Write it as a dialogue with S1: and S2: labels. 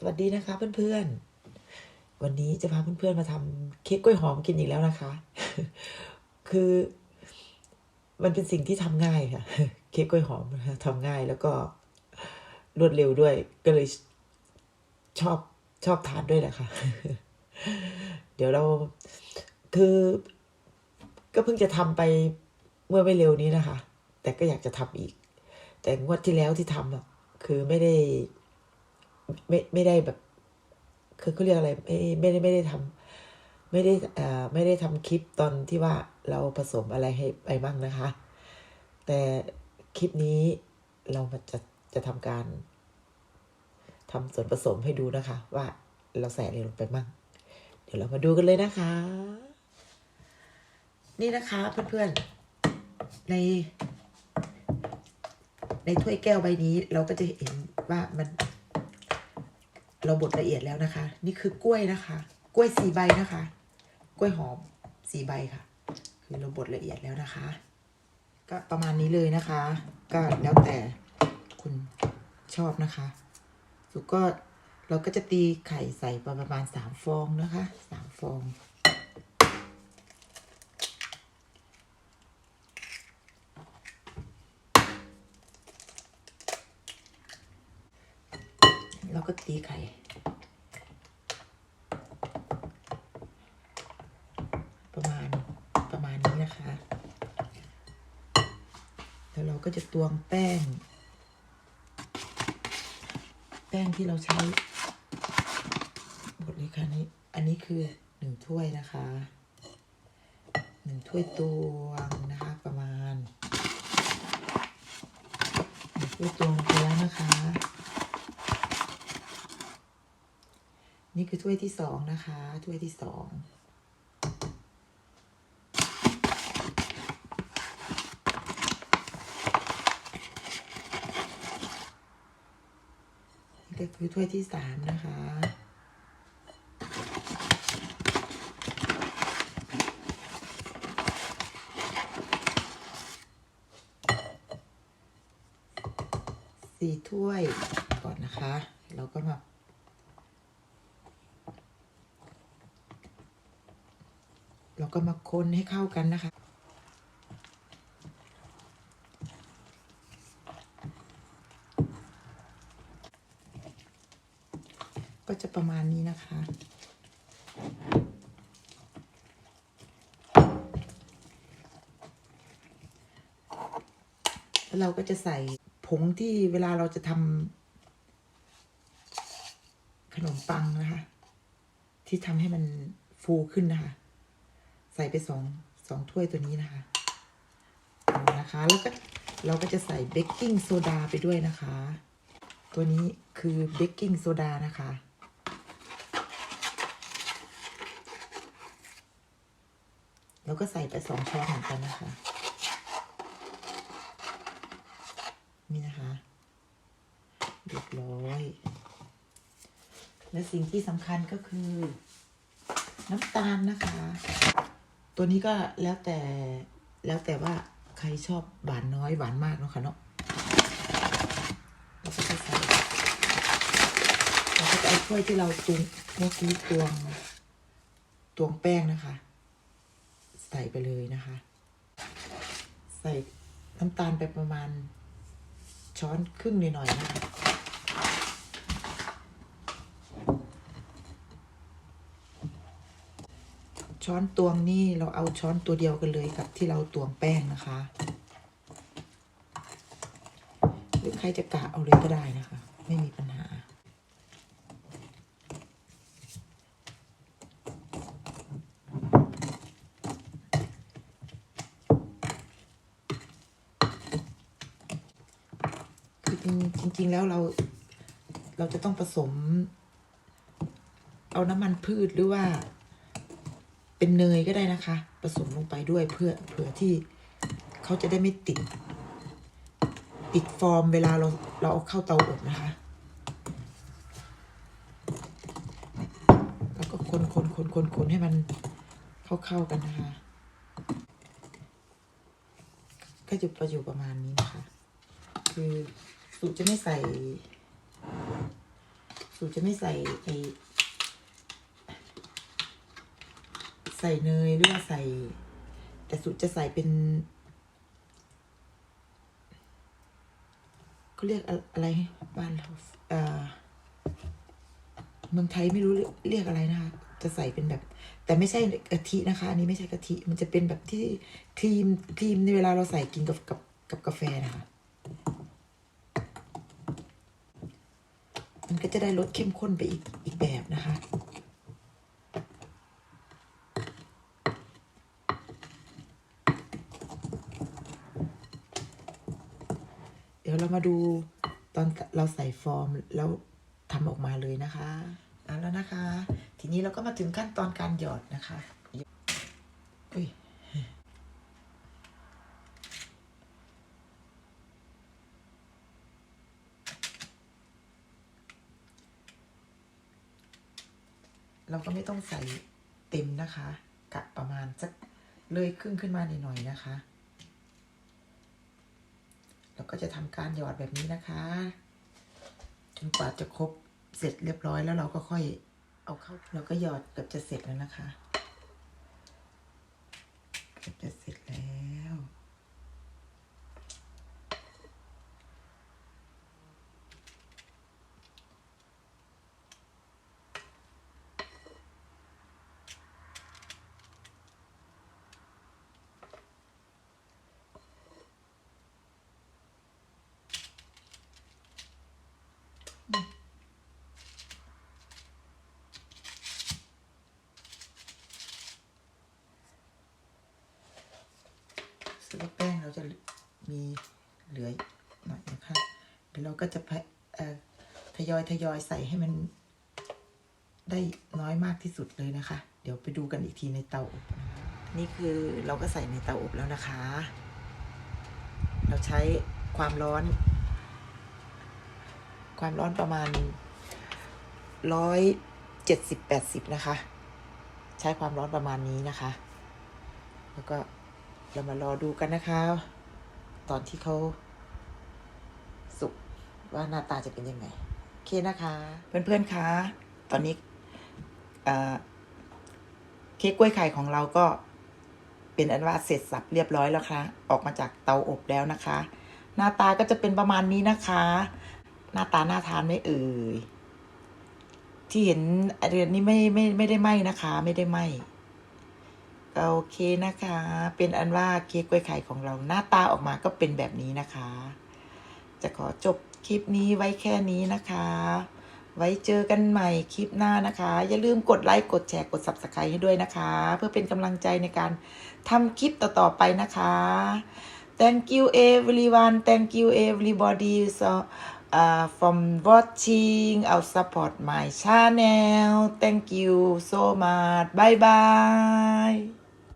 S1: สวัสดีนะคะเพื่อนๆ วันนี้จะพาเพื่อนๆมาทำเค้กกล้วยหอมกินอีกแล้วนะคะ คือมันเป็นสิ่งที่ทำง่ายค่ะ เค้กกล้วยหอมทำง่ายแล้วก็รวดเร็วด้วย ก็เลยชอบชอบทานด้วยแหละค่ะ เดี๋ยวเราคือก็เพิ่งจะทำไปเมื่อไม่เร็วนี้นะคะ แต่ก็อยากจะทำอีก แต่งวดที่แล้วที่ทำอะคือไม่ได้ ไม่ไม่ได้แบบ คือเขาเรียกอะไร ไม่ไม่ได้ไม่ได้ทำไม่ได้เอ่อไม่ได้ทำคลิปตอนที่ว่าเราผสมอะไรให้ไปบ้างนะคะ แต่คลิปนี้เรามาจะจะทำการทำส่วนผสมให้ดูนะคะ ว่าเราใส่อะไรลงไปบ้างเดี๋ยวเรามาดูกันเลยนะคะ นี่นะคะเพื่อนๆใน ในถ้วยแก้วใบนี้เราก็จะเห็นว่ามัน เราบดละเอียดแล้วนะคะ นี่คือกล้วยนะคะ กล้วยสี่ใบนะคะ กล้วยหอมสี่ใบค่ะ คือเราบดละเอียดแล้วนะคะ ก็ประมาณนี้เลยนะคะ ก็แล้วแต่คุณชอบนะคะ สุกก็เราก็จะตีไข่ใส่ประมาณสามฟองนะคะสามฟอง ก็ตีไข่ประมาณประมาณนี้นะคะ แล้วเราก็จะตวงแป้ง แป้งที่เราใช้หมดเลยค่ะนี่อันนี้คือหนึ่งถ้วยนะคะหนึ่งถ้วยตวงนะคะประมาณหนึ่งถ้วยตวงไปแล้วนะคะ นี่คือถ้วยที่สองนะคะ ถ้วยที่สองนี่ก็คือถ้วยที่สามนะคะสี่ถ้วยก่อนนะคะ เราก็มา ราก็มาคนให้เข้ากันนะคะ ก็จะประมาณนี้นะคะแล้วเราก็จะใส่ผงที่เวลาเราจะทำขนมปังนะคะ ที่ทำให้มันฟูขึ้นนะคะ ใส่ไปสองสองถ้วยตัวนี้นะคะนะคะ แล้วก็เราก็จะใส่เบกกิ้งโซดาไปด้วยนะคะ ตัวนี้คือเบกกิ้งโซดานะคะแล้วก็ใส่ไปสองช้อนเหมือนกันนะคะนี่นะคะเรียบร้อย และสิ่งที่สำคัญก็คือ น้ำตาลนะคะ ตัวนี้ก็แล้วแต่แล้วแต่ว่าใครชอบหวานน้อยหวานมากเนาะค่ะเนาะเราก็จะใส่เราก็จะเอาถ้วยที่เราตุงเมื่อกี้ตวงตวงแป้งนะคะ ใส่ไปเลยนะคะ ใส่น้ำตาลไปประมาณช้อนครึ่งหน่อยๆนะคะ ช้อนตวงนี่เราเอาช้อนตัวเดียวกันเลยกับที่เราตวงแป้งนะคะ หรือใครจะกะเอาเลยก็ได้นะคะ ไม่มีปัญหา คือจริง ๆ แล้วเราเราจะต้องผสม เอาน้ำมันพืชหรือว่า เป็นเนยก็ได้นะคะ ผสมลงไปด้วยเพื่อเผื่อที่เขาจะได้ไม่ติด ติดฟอร์มเวลาเราเราเอาเข้าเตาอบนะคะ แล้วก็คนคนคนคนคนให้มันเข้าเข้ากันนะคะ ก็จะประอยู่ประมาณนี้นะคะ คือสูตรจะไม่ใส่สูตรจะไม่ใส่ไอ ใส่เนยหรือว่าใส่ แต่สูตรจะใส่เป็นเขาเรียกอะอะไรบ้านเราเอ่อเมืองไทยไม่รู้เรียกอะไรนะคะจะใส่เป็นแบบ แต่ไม่ใช่กะทินะคะ อันนี้ไม่ใช่กะทิ มันจะเป็นแบบที่ครีมครีมในเวลาเราใส่กินกับกับกับกาแฟนะคะ มันก็จะได้รสเข้มข้นไปอีกอีกแบบนะคะ เดี๋ยวเรา มาดูตอนเราใส่ฟอร์มแล้วทำออกมาเลยนะคะเอาแล้วนะคะ ทีนี้เราก็มาถึงขั้นตอนการหยอดนะคะอุ้ยเราก็ไม่ต้องใส่เต็มนะคะกะประมาณสักเลยครึ่งขึ้นมาหน่อยๆนะคะ เราก็จะทำการหยอดแบบนี้นะคะ จนกว่าจะครบเสร็จเรียบร้อยแล้วเราก็ค่อยเอาเข้าเราก็หยอดเกือบจะเสร็จแล้วนะคะ เกือบจะเสร็จแล้ว สว่าแป้งเราจะมีเหลือหน่อยนะคะ เดี๋ยวเราก็จะทยอยทยอยใส่ให้มันได้น้อยมากที่สุดเลยนะคะ เดี๋ยวไปดูกันอีกทีในเตาอบ นี่คือเราก็ใส่ในเตาอบแล้วนะคะ เราใช้ความร้อน ความร้อนประมาณร้อยเจ็ดสิบแปดสิบนะคะ ใช้ความร้อนประมาณนี้นะคะ แล้วก็ เรามารอดูกันนะคะ ตอนที่เขาสุกว่าหน้าตาจะเป็นยังไง โอเคนะคะ เพื่อนๆคะตอนนี้เค้กกล้วยไข่ของเราก็เป็นอันว่าเสร็จสับเรียบร้อยแล้วค่ะ ออกมาจากเตาอบแล้วนะคะ หน้าตาก็จะเป็นประมาณนี้นะคะ หน้าตาน่าทานไม่เอ่ยที่เห็นเรือนนี้ไม่ไม่ไม่ได้ไหมนะคะ ไม่ได้ไหม โอเคนะคะ เป็นอันว่าเค้กกล้วยไข่ของเราหน้าตาออกมาก็เป็นแบบนี้นะคะ จะขอจบคลิปนี้ไว้แค่นี้นะคะ ไว้เจอกันใหม่คลิปหน้านะคะ อย่าลืมกดไลค์กดแชร์กด subscribe ให้ด้วยนะคะ เพื่อเป็นกำลังใจในการทำคลิปต่อๆไปนะคะ thank you everyone thank you everybody so uh, from watching our support my channel thank you so much bye bye